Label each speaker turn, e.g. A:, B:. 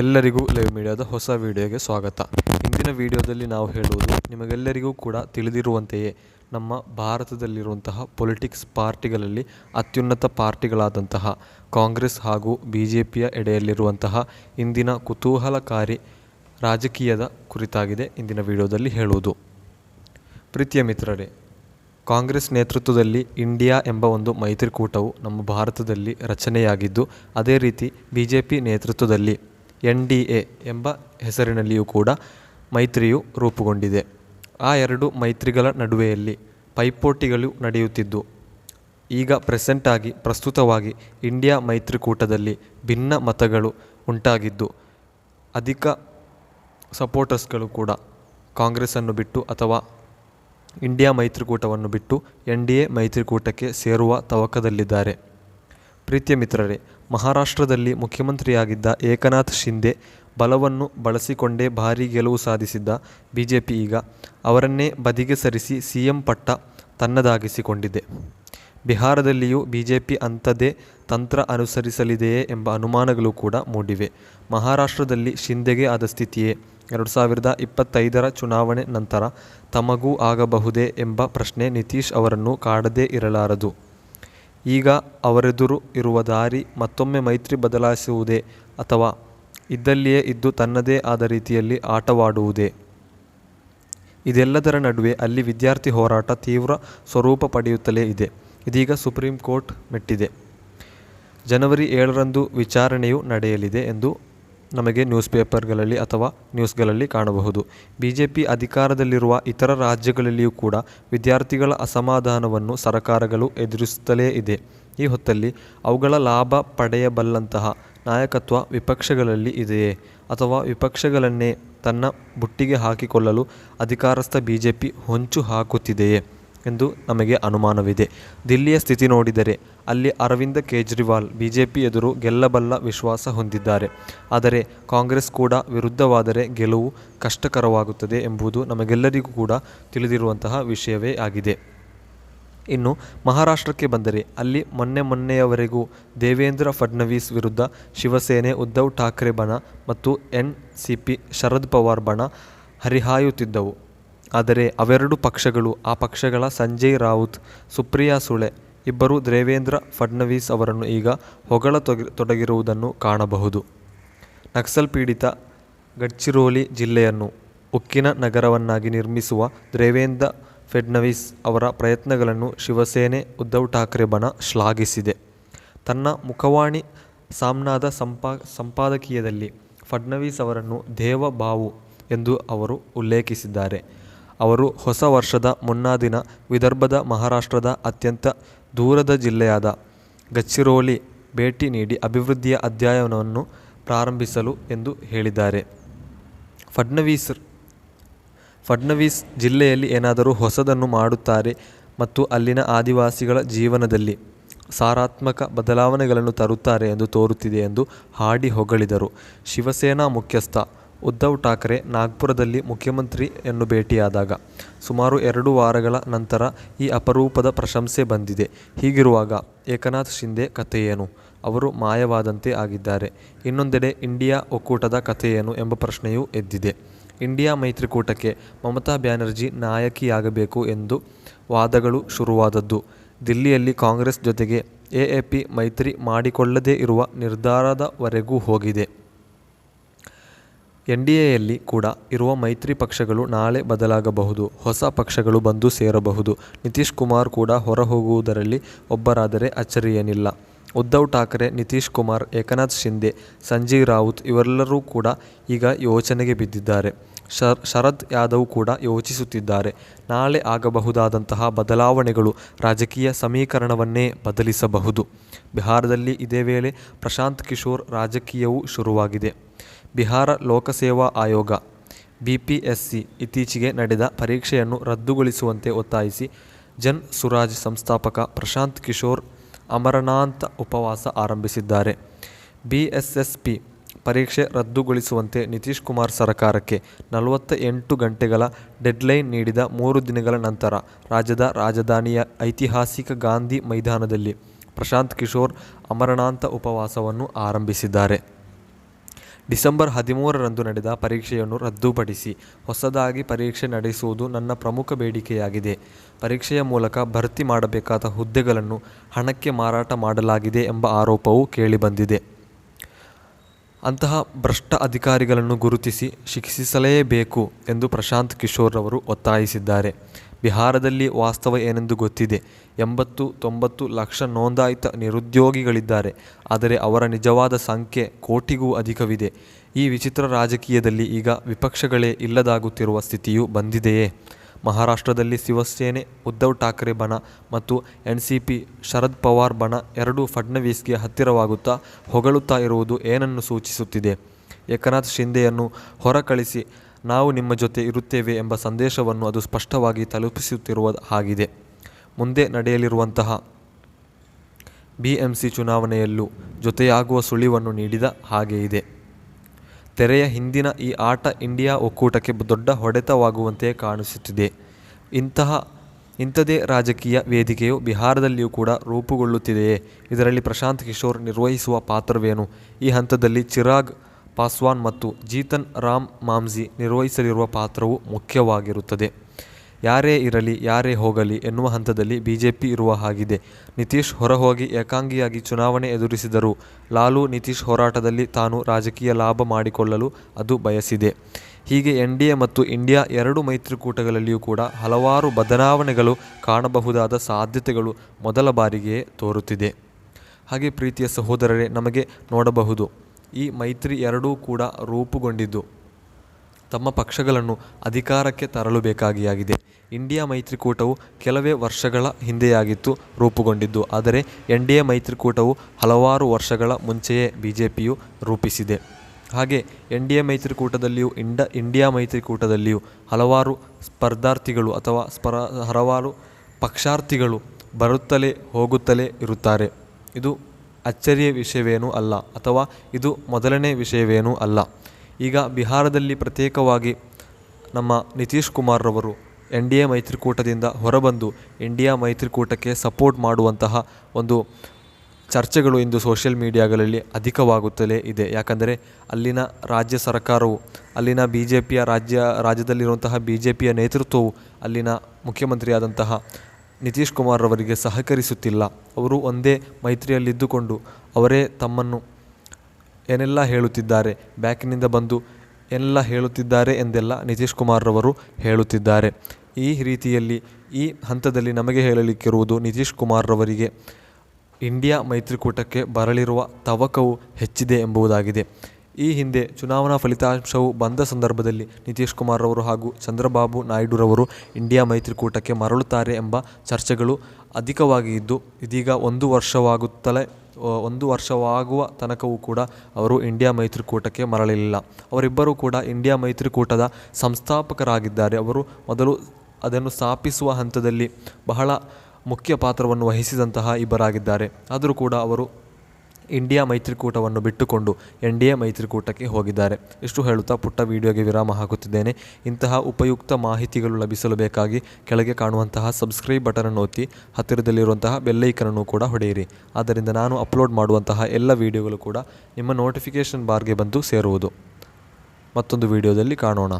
A: ಎಲ್ಲರಿಗೂ ಲೈವ್ ಮೀಡಿಯಾದ ಹೊಸ ವಿಡಿಯೋಗೆ ಸ್ವಾಗತ. ಇಂದಿನ ವಿಡಿಯೋದಲ್ಲಿ ನಾವು ಹೇಳುವುದು ನಿಮಗೆಲ್ಲರಿಗೂ ಕೂಡ ತಿಳಿದಿರುವಂತೆಯೇ ನಮ್ಮ ಭಾರತದಲ್ಲಿರುವಂತಹ ಪೊಲಿಟಿಕ್ಸ್ ಪಾರ್ಟಿಗಳಲ್ಲಿ ಅತ್ಯುನ್ನತ ಪಾರ್ಟಿಗಳಾದಂತಹ ಕಾಂಗ್ರೆಸ್ ಹಾಗೂ ಬಿ ಜೆ ಪಿಯ ಎಡೆಯಲ್ಲಿರುವಂತಹ ಇಂದಿನ ಕುತೂಹಲಕಾರಿ ರಾಜಕೀಯದ ಕುರಿತಾಗಿದೆ ಇಂದಿನ ವಿಡಿಯೋದಲ್ಲಿ ಹೇಳುವುದು. ಪ್ರೀತಿಯ ಮಿತ್ರರೇ, ಕಾಂಗ್ರೆಸ್ ನೇತೃತ್ವದಲ್ಲಿ ಇಂಡಿಯಾ ಎಂಬ ಒಂದು ಮೈತ್ರಿಕೂಟವು ನಮ್ಮ ಭಾರತದಲ್ಲಿ ರಚನೆಯಾಗಿದ್ದು, ಅದೇ ರೀತಿ ಬಿ ಜೆ ಪಿ ನೇತೃತ್ವದಲ್ಲಿ ಎನ್ ಡಿ ಎ ಎಂಬ ಹೆಸರಿನಲ್ಲಿಯೂ ಕೂಡ ಮೈತ್ರಿಯು ರೂಪುಗೊಂಡಿದೆ. ಆ ಎರಡು ಮೈತ್ರಿಗಳ ನಡುವೆಯಲ್ಲಿ ಪೈಪೋಟಿಗಳು ನಡೆಯುತ್ತಿದ್ದು, ಈಗ ಪ್ರೆಸೆಂಟಾಗಿ ಪ್ರಸ್ತುತವಾಗಿ ಇಂಡಿಯಾ ಮೈತ್ರಿಕೂಟದಲ್ಲಿ ಭಿನ್ನ ಮತಗಳು ಉಂಟಾಗಿದ್ದು, ಅಧಿಕ ಸಪೋರ್ಟರ್ಸ್ಗಳು ಕೂಡ ಕಾಂಗ್ರೆಸ್ಸನ್ನು ಬಿಟ್ಟು ಅಥವಾ ಇಂಡಿಯಾ ಮೈತ್ರಿಕೂಟವನ್ನು ಬಿಟ್ಟು ಎನ್ ಡಿ ಎ ಮೈತ್ರಿಕೂಟಕ್ಕೆ ಸೇರುವ ತವಕದಲ್ಲಿದ್ದಾರೆ. ಪ್ರೀತಿಯ ಮಿತ್ರರೇ ಮಹಾರಾಷ್ಟ್ರದಲ್ಲಿ ಮುಖ್ಯಮಂತ್ರಿಯಾಗಿದ್ದ ಏಕನಾಥ್ ಶಿಂದೆ ಬಲವನ್ನು ಬಳಸಿಕೊಂಡೇ ಭಾರೀ ಗೆಲುವು ಸಾಧಿಸಿದ್ದ ಬಿಜೆಪಿ ಈಗ ಅವರನ್ನೇ ಬದಿಗೆ ಸರಿಸಿ ಸಿಎಂ ಪಟ್ಟ ತನ್ನದಾಗಿಸಿಕೊಂಡಿದೆ. ಬಿಹಾರದಲ್ಲಿಯೂ ಬಿ ಜೆ ಪಿ ಅಂಥದ್ದೇ ತಂತ್ರ ಅನುಸರಿಸಲಿದೆಯೇ ಎಂಬ ಅನುಮಾನಗಳು ಕೂಡ ಮೂಡಿವೆ. ಮಹಾರಾಷ್ಟ್ರದಲ್ಲಿ ಶಿಂದೆಗೆ ಆದ ಸ್ಥಿತಿಯೇ ಎರಡು ಸಾವಿರದ ಇಪ್ಪತ್ತೈದರ ಚುನಾವಣೆ ನಂತರ ತಮಗೂ ಆಗಬಹುದೇ ಎಂಬ ಪ್ರಶ್ನೆ ನಿತೀಶ್ ಅವರನ್ನು ಕಾಡದೇ ಇರಲಾರದು. ಈಗ ಅವರೆದುರು ಇರುವ ದಾರಿ ಮತ್ತೊಮ್ಮೆ ಮೈತ್ರಿ ಬದಲಾಯಿಸುವುದೇ ಅಥವಾ ಇದ್ದಲ್ಲಿಯೇ ಇದ್ದು ತನ್ನದೇ ಆದ ರೀತಿಯಲ್ಲಿ ಆಟವಾಡುವುದೇ? ಇದೆಲ್ಲದರ ನಡುವೆ ಅಲ್ಲಿ ವಿದ್ಯಾರ್ಥಿ ಹೋರಾಟ ತೀವ್ರ ಸ್ವರೂಪ ಪಡೆಯುತ್ತಲೇ ಇದೆ. ಇದೀಗ ಸುಪ್ರೀಂ ಕೋರ್ಟ್ ಮೆಟ್ಟಿದೆ. ಜನವರಿ ಏಳರಂದು ವಿಚಾರಣೆಯು ನಡೆಯಲಿದೆ ಎಂದು ನಮಗೆ ನ್ಯೂಸ್ ಪೇಪರ್ಗಳಲ್ಲಿ ಅಥವಾ ನ್ಯೂಸ್ಗಳಲ್ಲಿ ಕಾಣಬಹುದು. ಬಿ ಜೆ ಪಿ ಅಧಿಕಾರದಲ್ಲಿರುವ ಇತರ ರಾಜ್ಯಗಳಲ್ಲಿಯೂ ಕೂಡ ವಿದ್ಯಾರ್ಥಿಗಳ ಅಸಮಾಧಾನವನ್ನು ಸರಕಾರಗಳು ಎದುರಿಸುತ್ತಲೇ ಇದೆ. ಈ ಹೊತ್ತಲ್ಲಿ ಅವುಗಳ ಲಾಭ ಪಡೆಯಬಲ್ಲಂತಹ ನಾಯಕತ್ವ ವಿಪಕ್ಷಗಳಲ್ಲಿ ಇದೆಯೇ? ಅಥವಾ ವಿಪಕ್ಷಗಳನ್ನೇ ತನ್ನ ಬುಟ್ಟಿಗೆ ಹಾಕಿಕೊಳ್ಳಲು ಅಧಿಕಾರಸ್ಥ ಬಿ ಜೆ ಪಿ ಹೊಂಚು ಹಾಕುತ್ತಿದೆಯೇ? ಎಂದು ನಮಗೆ ಅನುಮಾನವಿದೆ. ದಿಲ್ಲಿಯ ಸ್ಥಿತಿ ನೋಡಿದರೆ ಅಲ್ಲಿ ಅರವಿಂದ ಕೇಜ್ರಿವಾಲ್, ಬಿಜೆಪಿ ಎದುರು ಗೆಲ್ಲಬಲ್ಲ ವಿಶ್ವಾಸ ಹೊಂದಿದ್ದಾರೆ. ಆದರೆ ಕಾಂಗ್ರೆಸ್ ಕೂಡ ವಿರುದ್ಧವಾದರೆ ಗೆಲುವು ಕಷ್ಟಕರವಾಗುತ್ತದೆ ಎಂಬುದು ನಮಗೆಲ್ಲರಿಗೂ ಕೂಡ ತಿಳಿದಿರುವಂತಹ ವಿಷಯವೇ ಆಗಿದೆ. ಇನ್ನು ಮಹಾರಾಷ್ಟ್ರಕ್ಕೆ ಬಂದರೆ ಅಲ್ಲಿ ಮೊನ್ನೆ ಮೊನ್ನೆಯವರೆಗೂ ದೇವೇಂದ್ರ ಫಡ್ನವೀಸ್ ವಿರುದ್ಧ ಶಿವಸೇನೆ ಉದ್ಧವ್ ಠಾಕ್ರೆ ಬಣ ಮತ್ತು N C P Sharad Pawar ಬಣ ಹರಿಹಾಯುತ್ತಿದ್ದವು. ಆದರೆ ಅವೆರಡು ಪಕ್ಷಗಳು, ಆ ಪಕ್ಷಗಳ ಸಂಜಯ್ ರಾವುತ್, ಸುಪ್ರಿಯಾ ಸುಳೆ ಇಬ್ಬರು ದೇವೇಂದ್ರ ಫಡ್ನವೀಸ್ ಅವರನ್ನು ಈಗ ಹೊಗಳ ತೊಡಗಿರುವುದನ್ನು ಕಾಣಬಹುದು. ನಕ್ಸಲ್ ಪೀಡಿತ ಗಡ್ಚಿರೋಲಿ ಜಿಲ್ಲೆಯನ್ನು ಉಕ್ಕಿನ ನಗರವನ್ನಾಗಿ ನಿರ್ಮಿಸುವ ದೇವೇಂದ್ರ ಫಡ್ನವೀಸ್ ಅವರ ಪ್ರಯತ್ನಗಳನ್ನು ಶಿವಸೇನೆ ಉದ್ಧವ್ ಠಾಕ್ರೆ ಬಣ ಶ್ಲಾಘಿಸಿದೆ. ತನ್ನ ಮುಖವಾಣಿ ಸಾಮ್ನಾದ ಸಂಪಾ, ಸಂಪಾದಕೀಯದಲ್ಲಿ ಫಡ್ನವೀಸ್ ಅವರನ್ನು ದೇವಬಾವು ಎಂದು ಅವರು ಉಲ್ಲೇಖಿಸಿದ್ದಾರೆ. ಅವರು ಹೊಸ ವರ್ಷದ ಮುನ್ನಾದಿನ ವಿದರ್ಭದ ಮಹಾರಾಷ್ಟ್ರದ ಅತ್ಯಂತ ದೂರದ ಜಿಲ್ಲೆಯಾದ ಗಚ್ಚಿರೋಲಿ ಭೇಟಿ ನೀಡಿ ಅಭಿವೃದ್ಧಿಯ ಅಧ್ಯಯನವನ್ನು ಪ್ರಾರಂಭಿಸಲು ಎಂದು ಹೇಳಿದ್ದಾರೆ. ಫಡ್ನವೀಸ್ ಫಡ್ನವೀಸ್ ಜಿಲ್ಲೆಯಲ್ಲಿ ಏನಾದರೂ ಹೊಸದನ್ನು ಮಾಡುತ್ತಾರೆ ಮತ್ತು ಅಲ್ಲಿನ ಆದಿವಾಸಿಗಳ ಜೀವನದಲ್ಲಿ ಸಾರಾತ್ಮಕ ಬದಲಾವಣೆಗಳನ್ನು ತರುತ್ತಾರೆ ಎಂದು ತೋರುತ್ತಿದೆ ಎಂದು ಹಾಡಿ ಹೊಗಳಿದರು. ಶಿವಸೇನಾ ಮುಖ್ಯಸ್ಥ ಉದ್ಧವ್ ಠಾಕ್ರೆ ನಾಗ್ಪುರದಲ್ಲಿ ಮುಖ್ಯಮಂತ್ರಿಯನ್ನು ಭೇಟಿಯಾದಾಗ ಸುಮಾರು ಎರಡು ವಾರಗಳ ನಂತರ ಈ ಅಪರೂಪದ ಪ್ರಶಂಸೆ ಬಂದಿದೆ. ಹೀಗಿರುವಾಗ ಏಕನಾಥ್ ಶಿಂದೆ ಕಥೆಯೇನು ಅವರು ಮಾಯವಾದಂತೆ ಆಗಿದ್ದಾರೆ. ಇನ್ನೊಂದೆಡೆ ಇಂಡಿಯಾ ಒಕ್ಕೂಟದ ಕಥೆಯೇನು ಎಂಬ ಪ್ರಶ್ನೆಯೂ ಎದ್ದಿದೆ. ಇಂಡಿಯಾ ಮೈತ್ರಿಕೂಟಕ್ಕೆ ಮಮತಾ ಬ್ಯಾನರ್ಜಿ ನಾಯಕಿಯಾಗಬೇಕು ಎಂದು ವಾದಗಳು ಶುರುವಾದದ್ದು. ದಿಲ್ಲಿಯಲ್ಲಿ ಕಾಂಗ್ರೆಸ್ ಜೊತೆಗೆ ಎ ಎ ಪಿ ಮೈತ್ರಿ ಮಾಡಿಕೊಳ್ಳದೇ ಇರುವ ನಿರ್ಧಾರದವರೆಗೂ ಹೋಗಿದೆ. ಎನ್ ಡಿ ಎಯಲ್ಲಿ ಕೂಡ ಇರುವ ಮೈತ್ರಿ ಪಕ್ಷಗಳು ನಾಳೆ ಬದಲಾಗಬಹುದು. ಹೊಸ ಪಕ್ಷಗಳು ಬಂದು ಸೇರಬಹುದು. ನಿತೀಶ್ ಕುಮಾರ್ ಕೂಡ ಹೊರ ಹೋಗುವುದರಲ್ಲಿ ಒಬ್ಬರಾದರೆ ಅಚ್ಚರಿಯೇನಿಲ್ಲ. ಉದ್ಧವ್ ಠಾಕ್ರೆ, ನಿತೀಶ್ ಕುಮಾರ್, ಏಕನಾಥ್ ಶಿಂದೆ ಸಂಜೀವ್ ರಾವತ್ ಇವರೆಲ್ಲರೂ ಕೂಡ ಈಗ ಯೋಚನೆಗೆ ಬಿದ್ದಿದ್ದಾರೆ. ಶರ್ ಶರದ್ ಯಾದವ್ ಕೂಡ ಯೋಚಿಸುತ್ತಿದ್ದಾರೆ. ನಾಳೆ ಆಗಬಹುದಾದಂತಹ ಬದಲಾವಣೆಗಳು ರಾಜಕೀಯ ಸಮೀಕರಣವನ್ನೇ ಬದಲಿಸಬಹುದು. ಬಿಹಾರದಲ್ಲಿ ಇದೇ ವೇಳೆ ಪ್ರಶಾಂತ್ ಕಿಶೋರ್ ರಾಜಕೀಯವೂ ಶುರುವಾಗಿದೆ. ಬಿಹಾರ ಲೋಕಸೇವಾ ಆಯೋಗ, ಬಿಪಿಎಸ್ಸಿ ಇತ್ತೀಚೆಗೆ ನಡೆದ ಪರೀಕ್ಷೆಯನ್ನು ರದ್ದುಗೊಳಿಸುವಂತೆ ಒತ್ತಾಯಿಸಿ ಜನ್ ಸುರಾಜ್ ಸಂಸ್ಥಾಪಕ ಪ್ರಶಾಂತ್ ಕಿಶೋರ್ ಅಮರನಾಂತ ಉಪವಾಸ ಆರಂಭಿಸಿದ್ದಾರೆ. ಬಿಎಸ್ಎಸ್ಪಿ ಪರೀಕ್ಷೆ ರದ್ದುಗೊಳಿಸುವಂತೆ ನಿತೀಶ್ ಕುಮಾರ್ ಸರ್ಕಾರಕ್ಕೆ ನಲವತ್ತ ಎಂಟು ಗಂಟೆಗಳ ಡೆಡ್ಲೈನ್ ನೀಡಿದ ಮೂರು ದಿನಗಳ ನಂತರ ರಾಜ್ಯದ ರಾಜಧಾನಿಯ ಐತಿಹಾಸಿಕ ಗಾಂಧಿ ಮೈದಾನದಲ್ಲಿ ಪ್ರಶಾಂತ್ ಕಿಶೋರ್ ಅಮರನಾಂತ ಉಪವಾಸವನ್ನು ಆರಂಭಿಸಿದ್ದಾರೆ. ಡಿಸೆಂಬರ್ ಹದಿಮೂರರಂದು ನಡೆದ ಪರೀಕ್ಷೆಯನ್ನು ರದ್ದುಪಡಿಸಿ, ಹೊಸದಾಗಿ ಪರೀಕ್ಷೆ ನಡೆಸುವುದು ನನ್ನ ಪ್ರಮುಖ ಬೇಡಿಕೆಯಾಗಿದೆ. ಪರೀಕ್ಷೆಯ ಮೂಲಕ ಭರ್ತಿ ಮಾಡಬೇಕಾದ ಹುದ್ದೆಗಳನ್ನು ಹಣಕ್ಕೆ ಮಾರಾಟ ಮಾಡಲಾಗಿದೆ ಎಂಬ ಆರೋಪವೂ ಕೇಳಿಬಂದಿದೆ. ಅಂತಹ ಭ್ರಷ್ಟ ಅಧಿಕಾರಿಗಳನ್ನು ಗುರುತಿಸಿ ಶಿಕ್ಷಿಸಲೇಬೇಕು ಎಂದು ಪ್ರಶಾಂತ್ ಕಿಶೋರ್ ಅವರು ಒತ್ತಾಯಿಸಿದ್ದಾರೆ. ಬಿಹಾರದಲ್ಲಿ ವಾಸ್ತವ ಏನೆಂದು ಗೊತ್ತಿದೆ. ಎಂಬತ್ತು, ತೊಂಬತ್ತು ಲಕ್ಷ ನೋಂದಾಯಿತ ನಿರುದ್ಯೋಗಿಗಳಿದ್ದಾರೆ. ಆದರೆ ಅವರ ನಿಜವಾದ ಸಂಖ್ಯೆ ಕೋಟಿಗೂ ಅಧಿಕವಿದೆ. ಈ ವಿಚಿತ್ರ ರಾಜಕೀಯದಲ್ಲಿ ಈಗ ವಿಪಕ್ಷಗಳೇ ಇಲ್ಲದಾಗುತ್ತಿರುವ ಸ್ಥಿತಿಯು ಬಂದಿದೆಯೇ? ಮಹಾರಾಷ್ಟ್ರದಲ್ಲಿ ಶಿವಸೇನೆ, ಉದ್ಧವ್ ಠಾಕ್ರೆ ಬಣ ಮತ್ತು N C P Sharad Pawar ಬಣ ಎರಡೂ ಫಡ್ನವೀಸ್ಗೆ ಹತ್ತಿರವಾಗುತ್ತಾ ಹೊಗಳುತ್ತಾ ಇರುವುದು ಏನನ್ನು ಸೂಚಿಸುತ್ತಿದೆ? ಏಕನಾಥ್ ಶಿಂದೆಯನ್ನು ಹೊರಕಳಿಸಿ ನಾವು ನಿಮ್ಮ ಜೊತೆ ಇರುತ್ತೇವೆ ಎಂಬ ಸಂದೇಶವನ್ನು ಅದು ಸ್ಪಷ್ಟವಾಗಿ ತಲುಪಿಸುತ್ತಿರುವ ಹಾಗಿದೆ. ಮುಂದೆ ನಡೆಯಲಿರುವಂತಹ ಬಿಎಂಸಿ ಚುನಾವಣೆಯಲ್ಲೂ ಜೊತೆಯಾಗುವ ಸುಳಿವನ್ನು ನೀಡಿದ ಹಾಗೆ ಇದೆ. ತೆರೆಯ ಹಿಂದಿನ ಈ ಆಟ ಇಂಡಿಯಾ ಒಕ್ಕೂಟಕ್ಕೆ ದೊಡ್ಡ ಹೊಡೆತವಾಗುವಂತೆ ಕಾಣಿಸುತ್ತಿದೆ. ಇಂತಹ, ಇಂಥದೇ ರಾಜಕೀಯ ವೇದಿಕೆಯು ಬಿಹಾರದಲ್ಲಿಯೂ ಕೂಡ ರೂಪುಗೊಳ್ಳುತ್ತಿದೆಯೇ? ಇದರಲ್ಲಿ ಪ್ರಶಾಂತ್ ಕಿಶೋರ್ ನಿರ್ವಹಿಸುವ ಪಾತ್ರವೇನು? ಈ ಹಂತದಲ್ಲಿ ಚಿರಾಗ್ ಪಾಸ್ವಾನ್ ಮತ್ತು ಜೀತನ್ ರಾಮ್ ಮಾಮ್ಜಿ ನಿರ್ವಹಿಸಲಿರುವ ಪಾತ್ರವು ಮುಖ್ಯವಾಗಿರುತ್ತದೆ. ಯಾರೇ ಇರಲಿ, ಯಾರೇ ಹೋಗಲಿ ಎನ್ನುವ ಹಂತದಲ್ಲಿ ಬಿಜೆಪಿ ಇರುವ ಹಾಗಿದೆ. ನಿತೀಶ್ ಹೊರಹೋಗಿ ಏಕಾಂಗಿಯಾಗಿ ಚುನಾವಣೆ ಎದುರಿಸಿದರು. ಲಾಲು ನಿತೀಶ್ ಹೋರಾಟದಲ್ಲಿ ತಾನು ರಾಜಕೀಯ ಲಾಭ ಮಾಡಿಕೊಳ್ಳಲು ಅದು ಬಯಸಿದೆ. ಹೀಗೆ ಎನ್ ಡಿ ಎ ಮತ್ತು ಇಂಡಿಯಾ ಎರಡು ಮೈತ್ರಿಕೂಟಗಳಲ್ಲಿಯೂ ಕೂಡ ಹಲವಾರು ಬದಲಾವಣೆಗಳು ಕಾಣಬಹುದಾದ ಸಾಧ್ಯತೆಗಳು ಮೊದಲ ಬಾರಿಗೆ ತೋರುತ್ತಿದೆ. ಹಾಗೆ ಪ್ರೀತಿಯ ಸಹೋದರರೇ, ನಮಗೆ ನೋಡಬಹುದು. ಈ ಮೈತ್ರಿ ಎರಡೂ ಕೂಡ ರೂಪುಗೊಂಡಿದ್ದು. ತಮ್ಮ ಪಕ್ಷಗಳನ್ನು ಅಧಿಕಾರಕ್ಕೆ ತರಲು ಬೇಕಾಗಿಯಾಗಿದೆ ಇಂಡಿಯಾ ಮೈತ್ರಿಕೂಟವು ಕೆಲವೇ ವರ್ಷಗಳ ಹಿಂದೆಯಾಗಿತ್ತು ರೂಪುಗೊಂಡಿದ್ದು, ಆದರೆ ಎನ್ ಡಿ ಎ ಮೈತ್ರಿಕೂಟವು ಹಲವಾರು ವರ್ಷಗಳ ಮುಂಚೆಯೇ ಬಿ ಜೆ ಪಿಯು ರೂಪಿಸಿದೆ. ಹಾಗೆ ಎನ್ ಡಿ ಎ ಮೈತ್ರಿಕೂಟದಲ್ಲಿಯೂ, ಇಂಡ, ಇಂಡಿಯಾ ಮೈತ್ರಿಕೂಟದಲ್ಲಿಯೂ ಹಲವಾರು ಸ್ಪರ್ಧಾರ್ಥಿಗಳು ಅಥವಾ ಸ್ಪರ, ಹಲವಾರು ಪಕ್ಷಾರ್ಥಿಗಳು ಬರುತ್ತಲೇ ಹೋಗುತ್ತಲೇ ಇರುತ್ತಾರೆ. ಇದು ಅಚ್ಚರಿಯ ವಿಷಯವೇನೂ ಅಲ್ಲ, ಅಥವಾ ಇದು ಮೊದಲನೇ ವಿಷಯವೇನೂ ಅಲ್ಲ. ಈಗ ಬಿಹಾರದಲ್ಲಿ ಪ್ರತ್ಯೇಕವಾಗಿ ನಮ್ಮ ನಿತೀಶ್ ಕುಮಾರ್ರವರು ಎನ್ ಡಿ ಎ ಮೈತ್ರಿಕೂಟದಿಂದ ಹೊರಬಂದು ಇಂಡಿಯಾ ಮೈತ್ರಿಕೂಟಕ್ಕೆ ಸಪೋರ್ಟ್ ಮಾಡುವಂತಹ ಒಂದು ಚರ್ಚೆಗಳು ಇಂದು ಸೋಷಿಯಲ್ ಮೀಡಿಯಾಗಳಲ್ಲಿ ಅಧಿಕವಾಗುತ್ತಲೇ ಇದೆ. ಯಾಕಂದರೆ ಅಲ್ಲಿನ ರಾಜ್ಯ ಸರ್ಕಾರವು, ಅಲ್ಲಿನ ಬಿ ಜೆ ಪಿಯ ರಾಜ್ಯ, ರಾಜ್ಯದಲ್ಲಿರುವಂತಹ ಬಿ ಜೆ ಪಿಯ ನೇತೃತ್ವವು ಅಲ್ಲಿನ ಮುಖ್ಯಮಂತ್ರಿಯಾದಂತಹ ನಿತೀಶ್ ಕುಮಾರ್ರವರಿಗೆ ಸಹಕರಿಸುತ್ತಿಲ್ಲ. ಅವರು ಒಂದೇ ಮೈತ್ರಿಯಲ್ಲಿದ್ದುಕೊಂಡು ಅವರೇ ತಮ್ಮನ್ನು ಏನೆಲ್ಲ ಹೇಳುತ್ತಿದ್ದಾರೆ? ಬ್ಯಾಕಿನಿಂದ ಬಂದು ಏನೆಲ್ಲ ಹೇಳುತ್ತಿದ್ದಾರೆ ಎಂದೆಲ್ಲ ನಿತೀಶ್ ಕುಮಾರ್ರವರು ಹೇಳುತ್ತಿದ್ದಾರೆ. ಈ ರೀತಿಯಲ್ಲಿ ಈ ಹಂತದಲ್ಲಿ ನಮಗೆ ಹೇಳಲಿಕ್ಕಿರುವುದು ನಿತೀಶ್ ಕುಮಾರ್ರವರಿಗೆ ಇಂಡಿಯಾ ಮೈತ್ರಿಕೂಟಕ್ಕೆ ಬರಲಿರುವ ತವಕವು ಹೆಚ್ಚಿದೆ ಎಂಬುದಾಗಿದೆ. ಈ ಹಿಂದೆ ಚುನಾವಣಾ ಫಲಿತಾಂಶವು ಬಂದ ಸಂದರ್ಭದಲ್ಲಿ ನಿತೀಶ್ ಕುಮಾರ್ರವರು ಹಾಗೂ ಚಂದ್ರಬಾಬು ನಾಯ್ಡುರವರು ಇಂಡಿಯಾ ಮೈತ್ರಿಕೂಟಕ್ಕೆ ಮರಳುತ್ತಾರೆ ಎಂಬ ಚರ್ಚೆಗಳು ಅಧಿಕವಾಗಿ ಇದ್ದು ಇದೀಗ ಒಂದು ವರ್ಷವಾಗುತ್ತಲೇ ಒಂದು ವರ್ಷವಾಗುವ ತನಕವೂ ಕೂಡ ಅವರು ಇಂಡಿಯಾ ಮೈತ್ರಿಕೂಟಕ್ಕೆ ಮರಳಲಿಲ್ಲ. ಅವರಿಬ್ಬರೂ ಕೂಡ ಇಂಡಿಯಾ ಮೈತ್ರಿಕೂಟದ ಸಂಸ್ಥಾಪಕರಾಗಿದ್ದಾರೆ. ಅವರು ಮೊದಲು ಅದನ್ನು ಸ್ಥಾಪಿಸುವ ಹಂತದಲ್ಲಿ ಬಹಳ ಮುಖ್ಯ ಪಾತ್ರವನ್ನು ವಹಿಸಿದಂತಹ ಇಬ್ಬರಾಗಿದ್ದಾರೆ. ಆದರೂ ಕೂಡ ಅವರು ಇಂಡಿಯಾ ಮೈತ್ರಿಕೂಟವನ್ನು ಬಿಟ್ಟುಕೊಂಡು ಎನ್ ಡಿ ಎ ಮೈತ್ರಿಕೂಟಕ್ಕೆ ಹೋಗಿದ್ದಾರೆ. ಇಷ್ಟು ಹೇಳುತ್ತಾ ಪುಟ್ಟ ವಿಡಿಯೋಗೆ ವಿರಾಮ ಹಾಕುತ್ತಿದ್ದೇನೆ. ಇಂತಹ ಉಪಯುಕ್ತ ಮಾಹಿತಿಗಳು ಲಭಿಸಲು ಬೇಕಾಗಿ ಕೆಳಗೆ ಕಾಣುವಂತಹ ಸಬ್ಸ್ಕ್ರೈಬ್ ಬಟನನ್ನು ಒತ್ತಿ ಹತ್ತಿರದಲ್ಲಿರುವಂತಹ ಬೆಲ್ಲೈಕನನ್ನು ಕೂಡ ಹೊಡೆಯಿರಿ. ಆದ್ದರಿಂದ ನಾನು ಅಪ್ಲೋಡ್ ಮಾಡುವಂತಹ ಎಲ್ಲ ವಿಡಿಯೋಗಳು ಕೂಡ ನಿಮ್ಮ ನೋಟಿಫಿಕೇಷನ್ ಬಾರ್ಗೆ ಬಂದು ಸೇರುವುದು. ಮತ್ತೊಂದು ವಿಡಿಯೋದಲ್ಲಿ ಕಾಣೋಣ.